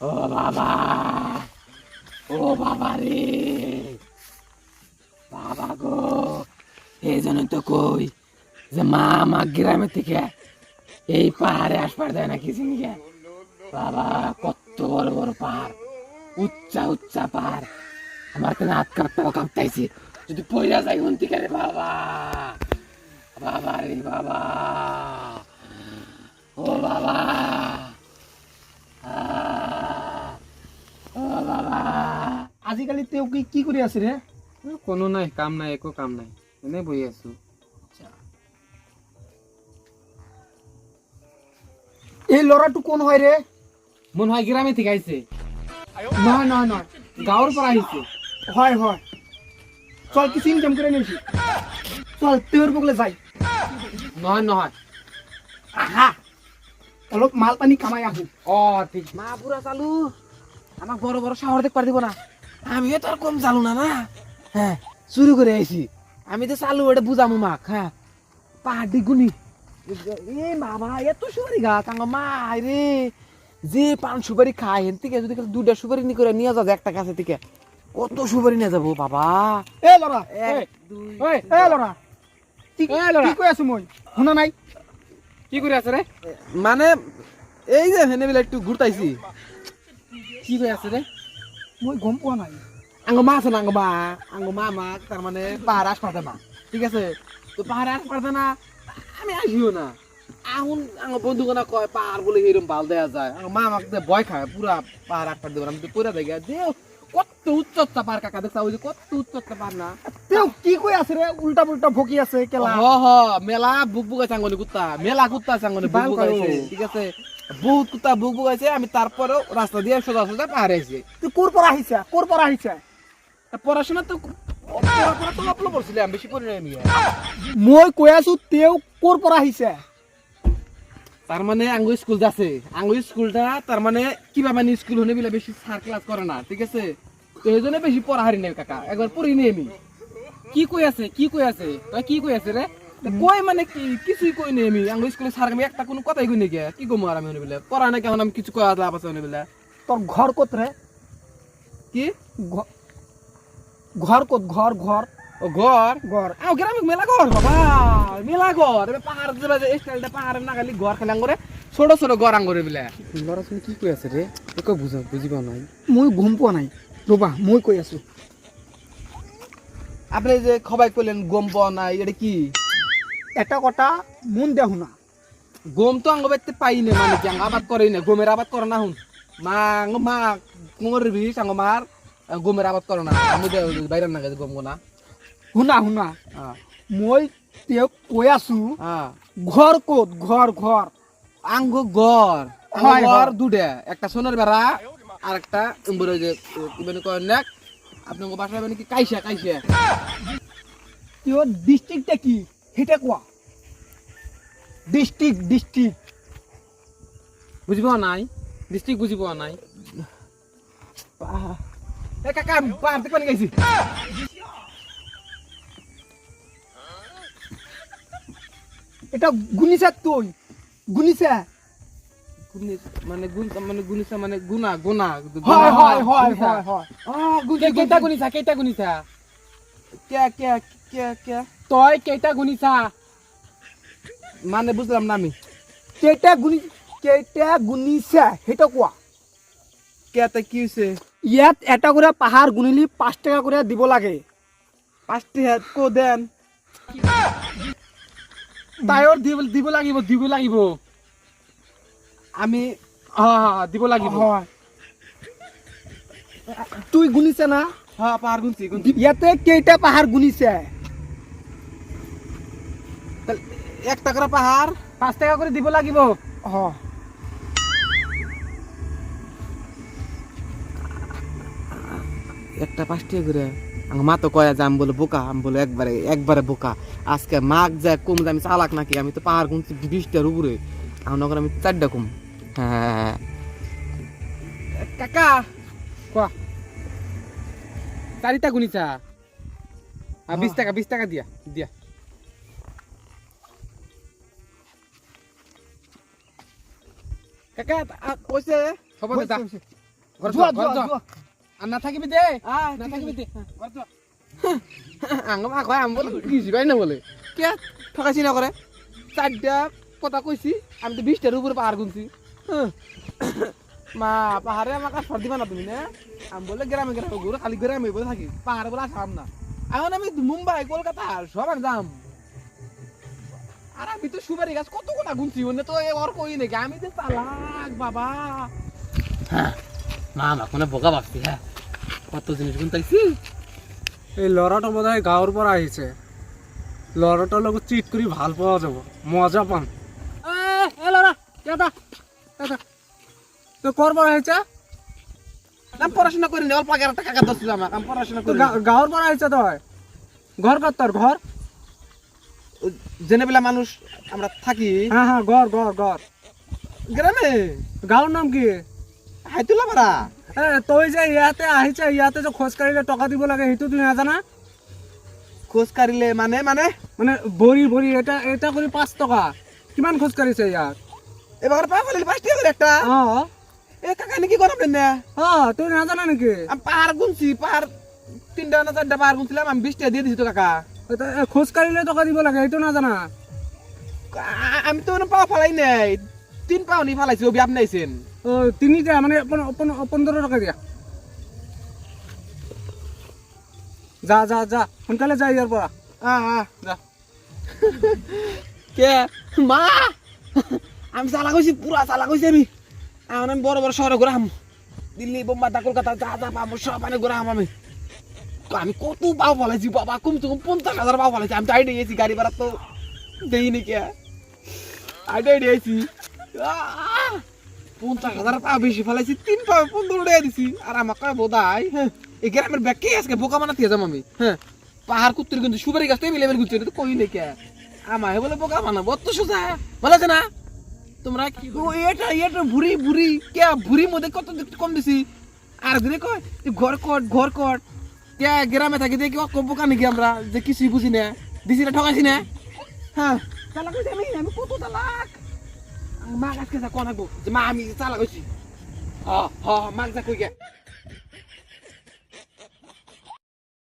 ও বাবা। ও বাবা রে। বাবা গো, এই জন্য তো কই যে মা মা গ্রামে থেকে এই পাহাড়ে আসবার দেয় না কিছু নিকে বাবা, কত বড় বড় পাহাড়, উচ্চা উচ্চা পাহাড়। আমার তো হাত কাঁপতাও কাঁপতাইছি। যদি পয়লা যাই হুন থেকে বাবা। বাবা রে বাবা। ও বাবা আহ, ও বাবা আজিকালি তেওঁ কি কি কৰি আছে ৰে? কোনো নাই কাম নাই একো কাম নাই। এনেই বহি আছো। এই ল'ৰাটো কোন হয় ৰে? মনে হয় গ্রামে থেকে আইছে নহয় নহয় নহয়। গাঁৱৰ পৰা আহিছে। হয় হয়। চল কিছু ইনকাম কৰি নিছি চল তেওঁৰ বগলে যাই। নহয় নহয়। আহা। অলপ মাল পানী কামাই আহো। ও ঠিক। মা পুরা চালু। আমাক বড় বড় শহর দেখতে পারদিব না। আমিও তো আর কম চালু না না? হ্যাঁ শুরু করে আইছি। আমি তো চালু এটা বুঝামু মাক হ্যাঁ? পাহাড়ি গুনি এ বাবা এত সুপারি গা কাঙ্গ মাই রে। যে পান সুপারি খায় হেন থেকে যদি দুটা সুপারি নি করে নিয়ে যাবে একটা কাছে থেকে। কত সুপারি নিয়ে যাব বাবা। এ এক দুই এ ল'ৰা কি এ ল'ৰা। কৈ আছো মই? শুনা নাই? কি করে আছে রে? মানে এই যে হেনে বেলা একটু ঘুরতাইছি। কি করে আছে রে? মই গম পোৱা নাই। আঙ্গ মা আছে না আঙ্গ মা? আঙ্গ মা আমাক তার মানে পাহাড় ঠিক আছে? তো পাহাড় না? আমি আসিও না। এখন আঙ্গ কয় পাহাড় বলে এরকম ভালো দেয়া যায়। আঙ্গ মা আমাকে ভয় খায় পুরা পাহাড় আস পার দেবো আমি পুরা দেখে দেও কত উচ্চতা পার কাকা দেখছা ওই যে কত উচ্চতা পার না। তেওঁ কি কৈ আছে রে উল্টা পুল্টা ভকি আছে কেলা। হ হ মেলা বুক বুকাইছে আঙ্গনি কুত্তা। মেলা কুত্তা আছে আঙ্গনি বুক করো। ঠিক আছে? বহুত কুত্তা বুক বুকাইছে আমি তারপরেও রাস্তা দিয়ে সোজা সোজা পাহাড়ে আইছি। তুই ক'ৰ পৰা আহিছা? ক'ৰ পৰা আহিছা? পড়াশোনা তো মই কৈ আছো তেওঁ ক'ৰ পৰা আহিছে? তার মানে স্কুল যাচ্ছে। আঙ্গু স্কুলটা তার মানে কিবা মানে স্কুল হনে বিলে বেশি সার ক্লাস করে না ঠিক আছে? এই জন্য বেশি পড়া নাই কাকা একবার পড়ি নি আমি। কি কই আছে কি কই আছে? তুই কি কই আছে তা কই মানে কি? কিছুই কই নি আমি। আঙ্গু স্কুলে সার আমি একটা কোনো কথাই কই নি কি কম আর আমি হনে বিলে? পড়া না কেমন? আমি কিছু কয়া লাভ আছে হনে বিলে? তোৰ ঘৰ ক'ত ৰে কি? ঘ- ঘৰ ক'ত? ঘৰ ঘৰ ও ঘর? ঘৰ আও গ্রামে মেলা ঘর? বাবা মেলা ঘর। এবার পাহাড় যে স্টাইলটা পাহাড়ের না খালি ঘর খেলাম করে ছোট ছোট ঘর আঙ্গরে বিলে। লড়া শুনে কি কই আছে রে? একো বুঝা বুঝিবা নাই। মই গম পোৱা নাই। ৰ'বা মই কৈ আছো। আপনি যে খবাই কইলেন গম পাওয়া নাই এটা কি? এটা কথা মন দিয়া শুনা গম তো আঙ্গ বাইতে পাই না মানে কি আবাদ করে না গমের আবাদ করে না হুন। মা আঙ্গ মা কোমর বিষ আঙ্গ মার গমের আবাদ করে না। আমি বাইরে না গেছে গম না শুনা শুনা মই তেওঁক কৈ আছো ঘৰ ক'ত? ঘৰ ঘৰ আঙ্গ ঘর হয়, ঘর হয়। দুটা একটা সোনার বেড়া আর একটা মানে নেক। আপনি বাসা মানে কি কাইসা কাইসা? তেওঁৰ ডিষ্ট্ৰিক্টটা কি? ডিষ্ট্ৰিক্ট ডিষ্ট্ৰিক্ট বুঝি পাওয়া নাই ডিস্ট্রিক্ট বুঝি নাই। থেকে পানি গাইছি এটা গুনিছা তুই গুনিছা মানে গুণ মানে গুনিসা মানে গুনা গুনা হয় হয় হয় হয় হয়। কেইটা গুনছি। গুনিছা কেইটা গুনিছা কে কে কে কে? তই কেইটা গুনিছা মানে বুঝলাম না আমি। কেইটা গুনি কেইটা গুনিছা সেইটো কোৱা? কে কি হয়েছে ইয়াত এটা করে পাহাৰ গুনিলি পাঁচ টকা করে দিব লাগে। পাঁচটি হাত কো দেন। তাইৰ দিব দিব লাগিব দিব লাগিব। আমি দিব লাগিব। তুই গুনিছে না? হ্যাঁ পাহাড় গুনছি ইয়াতে কেইটা পাহাৰ গুনিছে তাহলে এক টাকার পাহাড় পাঁচ টকা কৰি দিব লাগিব। অ একটা পাঁচটি করে। আমার মা তো কয়া যে আমি বলে বোকা আমি বলে একবারে একবারে বোকা। আজকে যায় কম যে আমি চালাক নাকি? আমি তো পাহাড় গুনছি বিশটার উপরে। ওখানে আমি চারটা কম হ্যাঁ কাকা কোৱা চাৰিটা গুনিছা। বিশ টাকা বিশ টাকা দিয়া। কাকা আ, কৈছে দে যা। হৈছে, হৈছে। ঘর জুয়া, ঘর জুয়া, জুয়া। আর না থাকিবি দে। না থাকিবি দে। ঘর যা আঙ্গ মা কয় বলে কিছু পাই না বলে কে ঠকাইছি না করে চারটা কথা কইছি আমি তো বিশটার উপরে পাহাড় গুনছি। মা পাহাড়ে আমার কাছে দিবা না তুমি না? আমি বলে গ্রামে গ্রামে ঘুরে খালি গ্রামে বলে থাকি পাহাড়ে বলে আসাম না। এখন আমি মুম্বাই কলকাতা সব আর যাম। আর আমি তো সুপারি গাছ কত কোটা গুনছি অন্য তো ওর কই নাকি? আমি তো চালাক বাবা। হ্যাঁ মা আমার কোনো বোকা ভাবছি হ্যাঁ। কত জিনিস গুনতাইছি? এই লড়াটা বোধ হয় গাঁৱৰ পৰা আহিছে লড়াটাৰ লগত চিট কৰি ভালো পোৱা যাব মজা পাম। এ লৰা এটা এটা তই ক'ৰ পৰা আহিছা আমি পড়াশোনা করি না অল্প আগে একটা কাকা দছিল আমাকে আমি পড়াশোনা করি গা- গাঁৱৰ পৰা আহিছা তই ঘৰ ক'ত তোৰ ঘৰ জেনে বেলা মানুষ আমরা থাকি। হা হা ঘৰ ঘৰ ঘৰ গ্রামে? গাঁৱৰ নাম কি? হাইতুলা এ তই যে ইয়াতে আহিছা ইয়াতে যে খোজ কাঢ়িলে টকা দিব লাগে সেইটো তুমি নাজানা? খোজ কাঢ়িলে মানে মানে? মানে ভৰি ভৰি এটা এটা কৰি পাঁচ টকা। কিমান খোজ কাঢ়িছে ইয়াত? এবার পা ফেলে পাঁচ টাকা করে একটা। অঁ। এ কাকা নাকি করাবেন না? অঁ তুই নাজানা নেকি? পাহাড় গুনছি পাহাড় তিনটা না চারটা পাহাড় গুনছিলাম আমি বিশ টাকা দিয়ে দিছি তো কাকা। এটা- খোজ কাঢ়িলে টকা দিব লাগে সেইটো নাজানা। আমি তো পা ফালাই নাই। তিন পাও নি ফালাইছি অভি আপনি আইছেন। ও তিনিটা মানে পন- পন- পোন্ধৰ টকা দিয়া। যা যা যা সোনকালে যা ইয়াৰ পৰা। যা। কে মা! আমি চালা কইছি পুরা চালা কইছি আমি। এখন আমি বড় বড় শহরে ঘুরাম দিল্লি বোম্বাই কলকাতা যা যা পাবো সব মানে ঘুরাম আমি। আমি কত পাও ফলাইছি বাবা কমসে কম পঞ্চাশ হাজার পাও ফলাইছি আমি তো আইডে গেছি গাড়ি ভাড়া তো দেইনি কে। আইডে আইডে আইছি আহ! পঞ্চাশ হাজার পা বেশি ফেলাইছি তিন পা পনেরো টাকা দিছি। আর আমাকে বোধাই হ্যাঁ এই গ্রামের ব্যাগকে আজকে বোকা বানাতে যাম আমি? হ্যাঁ পাহাড় কুত্তর কিন্তু সুপারি গাছ তো এভেলেবেল ঘুরছে তো কই নেই কে? আমায় বলে বোকা বানাবো, অত সোজা। ভালো না, তোমরা কি এটা এটা ভুরি ভুরি কে ভুরি মধ্যে কত কম দিছি? আর দিনে কয়, ঘর কট ঘর কট কে গ্রামে থাকি দেখি কব বোকা নাকি আমরা যে কিছুই বুঝি না, দিছি না, ঠকাইছি না। হ্যাঁ। চালাক হইছি, আমি আমি কত চালাক? মা কাছে কোন আগো যে মা, আমি চালাক হইছি। হ হ মা কাছে কই